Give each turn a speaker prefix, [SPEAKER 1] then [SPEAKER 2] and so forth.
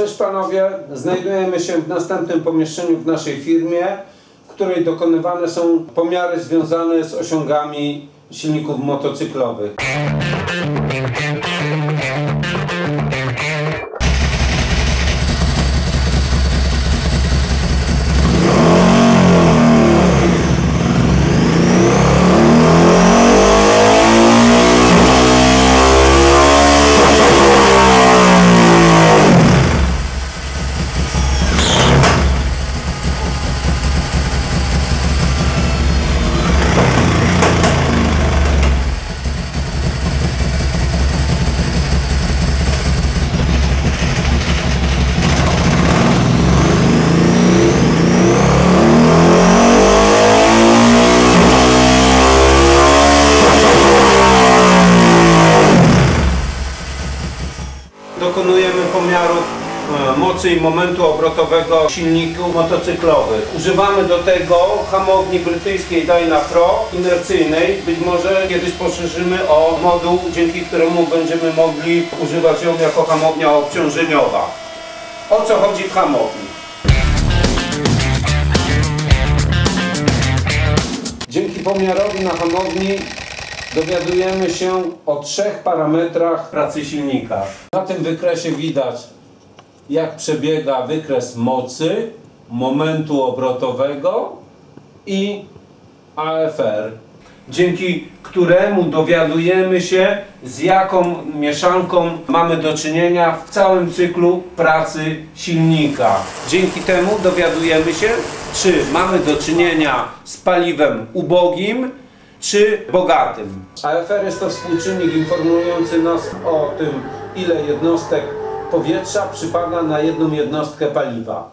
[SPEAKER 1] Cześć panowie, znajdujemy się w następnym pomieszczeniu w naszej firmie, w której dokonywane są pomiary związane z osiągami silników motocyklowych. Dokonujemy pomiaru e, mocy i momentu obrotowego silników motocyklowych. Używamy do tego hamowni brytyjskiej Dyna Pro inercyjnej. Być może kiedyś poszerzymy o moduł, dzięki któremu będziemy mogli używać ją jako hamownia obciążeniowa. O co chodzi w hamowni? Dzięki pomiarowi na hamowni dowiadujemy się o trzech parametrach pracy silnika. Na tym wykresie widać jak przebiega wykres mocy, momentu obrotowego i AFR, dzięki któremu dowiadujemy się z jaką mieszanką mamy do czynienia w całym cyklu pracy silnika. Dzięki temu dowiadujemy się, czy mamy do czynienia z paliwem ubogim, czy bogatym. AFR jest to współczynnik informujący nas o tym, ile jednostek powietrza przypada na jedną jednostkę paliwa.